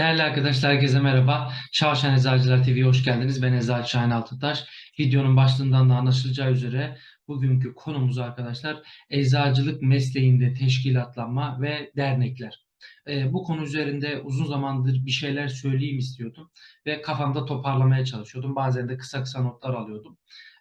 Değerli arkadaşlar, herkese merhaba. Şavşan Eczacılar TV'ye hoş geldiniz. Ben Eczacı Şahin Altıtaş. Videonun başlığından da anlaşılacağı üzere bugünkü konumuz arkadaşlar eczacılık mesleğinde teşkilatlanma ve dernekler. Ee, bu konu üzerinde uzun zamandır bir şeyler söyleyeyim istiyordum ve kafamda toparlamaya çalışıyordum. Bazen de kısa kısa notlar alıyordum.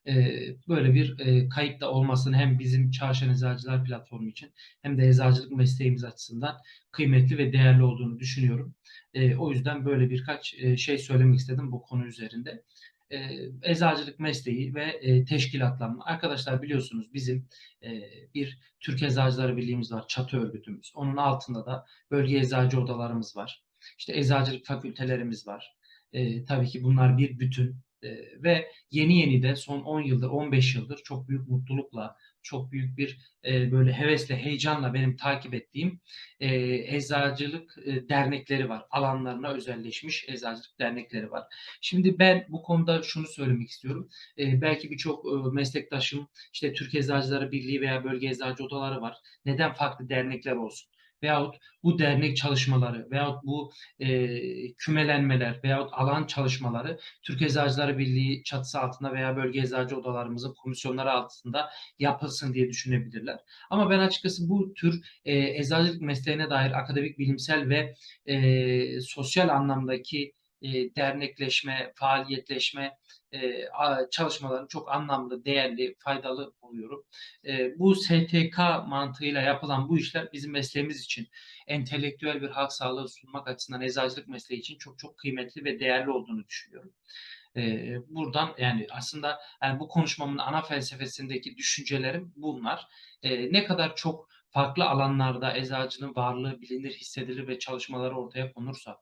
Ee, böyle bir e, kayıt da olmasını hem bizim Çarşan Eczacılar platformu için hem de eczacılık mesleğimiz açısından kıymetli ve değerli olduğunu düşünüyorum. E, o yüzden böyle birkaç e, şey söylemek istedim bu konu üzerinde. E, eczacılık mesleği ve e, teşkilatlanma. Arkadaşlar biliyorsunuz bizim e, bir Türk Eczacıları Birliğimiz var, çatı örgütümüz. Onun altında da bölge eczacı odalarımız var. İşte eczacılık fakültelerimiz var. E, tabii ki bunlar bir bütün. Ve yeni yeni de son 10 yıldır, 15 yıldır çok büyük mutlulukla, çok büyük bir e, böyle hevesle, heyecanla benim takip ettiğim e, eczacılık e, dernekleri var. Alanlarına özelleşmiş eczacılık dernekleri var. Şimdi ben bu konuda şunu söylemek istiyorum. E, belki birçok e, meslektaşım işte Türk Eczacıları Birliği veya bölge eczacı odaları var. Neden farklı dernekler olsun? Veyahut bu dernek çalışmaları veyahut bu e, kümelenmeler veyahut alan çalışmaları Türk Eczacıları Birliği çatısı altında veya bölge eczacı odalarımızın komisyonları altında yapılsın diye düşünebilirler. Ama ben açıkçası bu tür e, eczacılık mesleğine dair akademik, bilimsel ve e, sosyal anlamdaki e, dernekleşme, faaliyetleşme e, çalışmalarını çok anlamlı, değerli, faydalı buluyorum. E, bu STK mantığıyla yapılan bu işler bizim mesleğimiz için entelektüel bir halk sağlığı sunmak açısından eczacılık mesleği için çok çok kıymetli ve değerli olduğunu düşünüyorum. E, buradan yani aslında yani bu konuşmamın ana felsefesindeki düşüncelerim bunlar. E, ne kadar çok farklı alanlarda eczacının varlığı bilinir, hissedilir ve çalışmaları ortaya konursa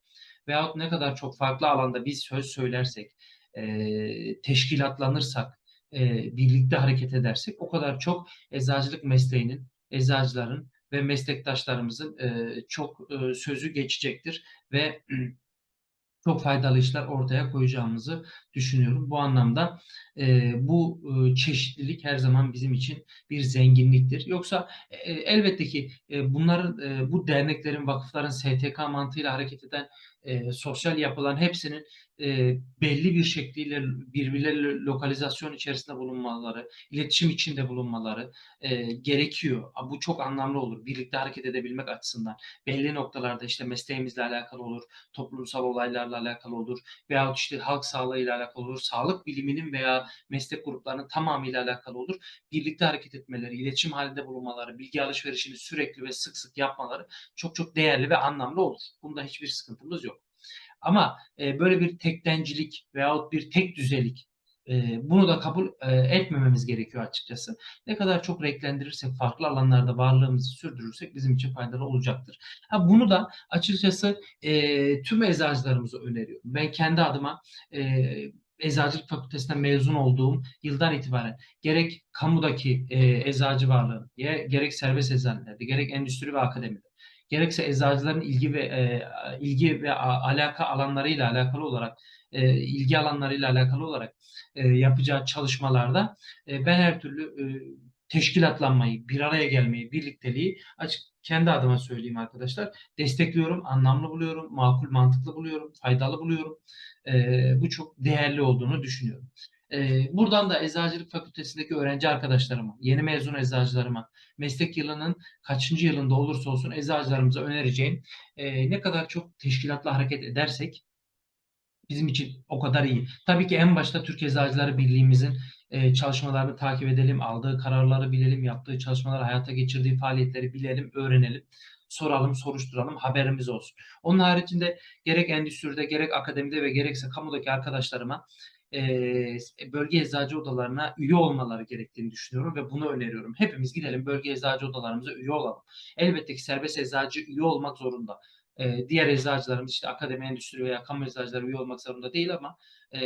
veyahut ne kadar çok farklı alanda biz söz söylersek, e, teşkilatlanırsak, e, birlikte hareket edersek o kadar çok eczacılık mesleğinin, eczacıların ve meslektaşlarımızın e, çok e, sözü geçecektir ve çok faydalı işler ortaya koyacağımızı düşünüyorum. Bu anlamda e, bu e, çeşitlilik her zaman bizim için bir zenginliktir. Yoksa e, elbette ki e, bunların, e, bu derneklerin, vakıfların STK mantığıyla hareket eden e, sosyal yapılan hepsinin e, belli bir şekliyle birbirleriyle lokalizasyon içerisinde bulunmaları, iletişim içinde bulunmaları e, gerekiyor. Bu çok anlamlı olur. Birlikte hareket edebilmek açısından. Belli noktalarda işte mesleğimizle alakalı olur, toplumsal olaylarla alakalı olur veyahut işte halk sağlığıyla alakalı olur, sağlık biliminin veya meslek gruplarının tamamıyla alakalı olur. Birlikte hareket etmeleri, iletişim halinde bulunmaları, bilgi alışverişini sürekli ve sık sık yapmaları çok çok değerli ve anlamlı olur. Bunda hiçbir sıkıntımız yok. Ama böyle bir tektencilik veyahut bir tek düzelik bunu da kabul e, etmememiz gerekiyor açıkçası. Ne kadar çok renklendirirsek, farklı alanlarda varlığımızı sürdürürsek bizim için faydalı olacaktır. Ha, bunu da açıkçası e, tüm eczacılarımıza öneriyorum. Ben kendi adıma e, Eczacılık Fakültesinden mezun olduğum yıldan itibaren gerek kamudaki e, eczacı varlığı, gerek serbest eczanelerde, gerek endüstri ve akademide, gerekse eczacıların ilgi ve e, ilgi ve alaka alanlarıyla alakalı olarak e, ilgi alanlarıyla alakalı olarak e, yapacağı çalışmalarda e, ben her türlü e, teşkilatlanmayı, bir araya gelmeyi, birlikteliği açık kendi adıma söyleyeyim arkadaşlar. Destekliyorum, anlamlı buluyorum, makul, mantıklı buluyorum, faydalı buluyorum. E, bu çok değerli olduğunu düşünüyorum. E, buradan da Eczacılık Fakültesindeki öğrenci arkadaşlarıma, yeni mezun eczacılarıma, meslek yılının kaçıncı yılında olursa olsun eczacılarımıza önereceğim e, ne kadar çok teşkilatla hareket edersek bizim için o kadar iyi. Tabii ki en başta Türk Eczacıları Birliği'mizin e, çalışmalarını takip edelim, aldığı kararları bilelim, yaptığı çalışmaları, hayata geçirdiği faaliyetleri bilelim, öğrenelim soralım, soruşturalım, haberimiz olsun. Onun haricinde gerek endüstride, gerek akademide ve gerekse kamudaki arkadaşlarıma bölge eczacı odalarına üye olmaları gerektiğini düşünüyorum ve bunu öneriyorum. Hepimiz gidelim bölge eczacı odalarımıza üye olalım. Elbette ki serbest eczacı üye olmak zorunda. Diğer eczacılarımız işte akademi, endüstri veya kamu eczacıları üye olmak zorunda değil ama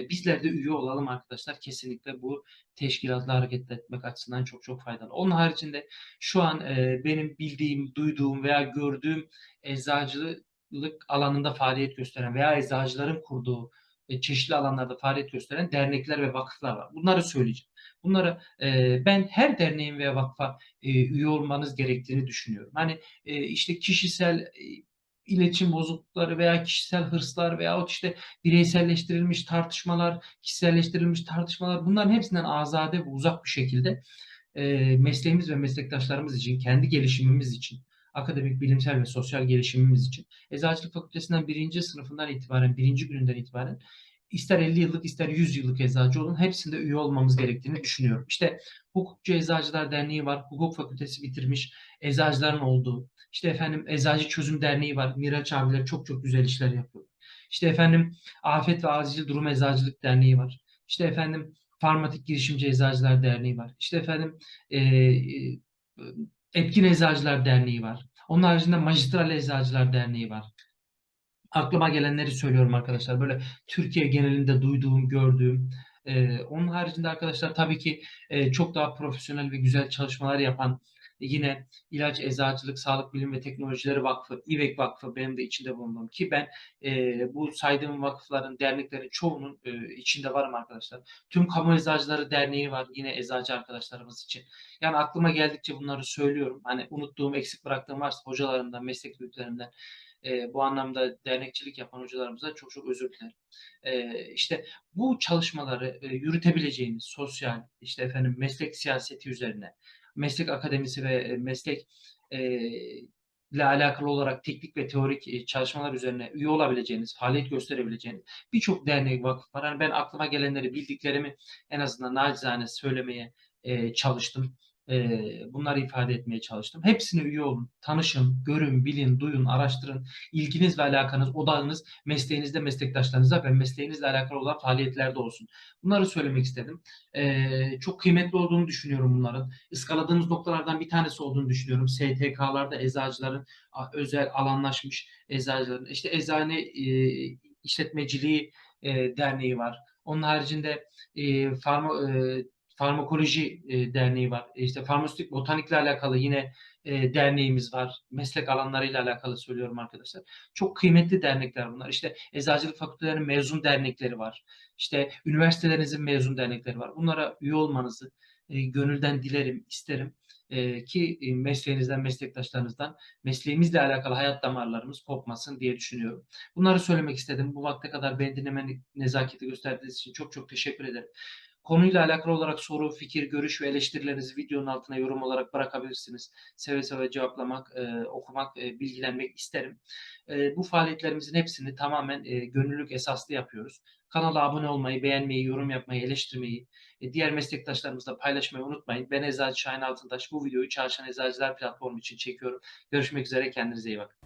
bizler de üye olalım arkadaşlar. Kesinlikle bu teşkilatla hareket etmek açısından çok çok faydalı. Onun haricinde şu an benim bildiğim, duyduğum veya gördüğüm eczacılık alanında faaliyet gösteren veya eczacıların kurduğu e, çeşitli alanlarda faaliyet gösteren dernekler ve vakıflar var. Bunları söyleyeceğim. Bunları e, ben her derneğin veya vakfa e, üye olmanız gerektiğini düşünüyorum. Hani e, işte kişisel e, iletişim bozuklukları veya kişisel hırslar veyahut işte bireyselleştirilmiş tartışmalar, kişiselleştirilmiş tartışmalar bunların hepsinden azade ve uzak bir şekilde e, mesleğimiz ve meslektaşlarımız için, kendi gelişimimiz için, akademik, bilimsel ve sosyal gelişimimiz için Eczacılık Fakültesinden birinci sınıfından itibaren, birinci gününden itibaren ister 50 yıllık ister 100 yıllık eczacı olun hepsinde üye olmamız gerektiğini düşünüyorum. İşte Hukukçu Eczacılar Derneği var, hukuk fakültesi bitirmiş eczacıların olduğu, işte efendim Eczacı Çözüm Derneği var, Miraç abiler çok çok güzel işler yapıyor. İşte efendim Afet ve Acil Durum Eczacılık Derneği var. İşte efendim Farmatik Girişimci Eczacılar Derneği var. İşte efendim e, e, Etkin Eczacılar Derneği var. Onun haricinde Majistral Eczacılar Derneği var. Aklıma gelenleri söylüyorum arkadaşlar. Böyle Türkiye genelinde duyduğum, gördüğüm. Ee, onun haricinde arkadaşlar tabii ki e, çok daha profesyonel ve güzel çalışmalar yapan yine İlaç Eczacılık Sağlık Bilim ve Teknolojileri Vakfı, İVEK Vakfı benim de içinde bulunduğum ki ben e, bu saydığım vakıfların, derneklerin çoğunun e, içinde varım arkadaşlar. Tüm Kamu Eczacıları Derneği var yine eczacı arkadaşlarımız için. Yani aklıma geldikçe bunları söylüyorum. Hani unuttuğum, eksik bıraktığım varsa hocalarımdan, meslek büyüklerimden e, bu anlamda dernekçilik yapan hocalarımıza çok çok özür dilerim. E, işte bu çalışmaları e, yürütebileceğimiz sosyal, işte efendim meslek siyaseti üzerine, meslek akademisi ve e, meslek e, ile alakalı olarak teknik ve teorik e, çalışmalar üzerine üye olabileceğiniz, faaliyet gösterebileceğiniz birçok dernek, vakıf var. Yani ben aklıma gelenleri, bildiklerimi en azından nacizane söylemeye çalıştım. E, bunları ifade etmeye çalıştım. Hepsine üye olun, tanışın, görün, bilin, duyun, araştırın. İlginiz ve alakanız, odağınız mesleğinizde meslektaşlarınıza ve mesleğinizle alakalı olan faaliyetlerde olsun. Bunları söylemek istedim. E, çok kıymetli olduğunu düşünüyorum bunların. Iskaladığımız noktalardan bir tanesi olduğunu düşünüyorum. STK'larda eczacıların özel alanlaşmış eczacıların, işte eczane e, işletmeciliği e, derneği var. Onun haricinde e, farma, e, farmakoloji e, derneği var. E, işte farmasötik botanikle alakalı yine e, derneğimiz var. Meslek alanlarıyla alakalı söylüyorum arkadaşlar. Çok kıymetli dernekler bunlar. İşte eczacılık fakültelerinin mezun dernekleri var. İşte üniversitelerinizin mezun dernekleri var. Bunlara üye olmanızı e, gönülden dilerim, isterim. E, ki e, mesleğinizden, meslektaşlarınızdan mesleğimizle alakalı hayat damarlarımız kopmasın diye düşünüyorum. Bunları söylemek istedim. Bu vakte kadar beni dinlemeni nezaketi gösterdiğiniz için çok çok teşekkür ederim. Konuyla alakalı olarak soru, fikir, görüş ve eleştirilerinizi videonun altına yorum olarak bırakabilirsiniz. Seve seve cevaplamak, e, okumak, e, bilgilenmek isterim. E, bu faaliyetlerimizin hepsini tamamen e, gönüllülük esaslı yapıyoruz. Kanala abone olmayı, beğenmeyi, yorum yapmayı, eleştirmeyi, e, diğer meslektaşlarımızla paylaşmayı unutmayın. Ben Eczacı Şahin Altıntaş. Bu videoyu Çalışan Eczacılar platformu için çekiyorum. Görüşmek üzere. Kendinize iyi bakın.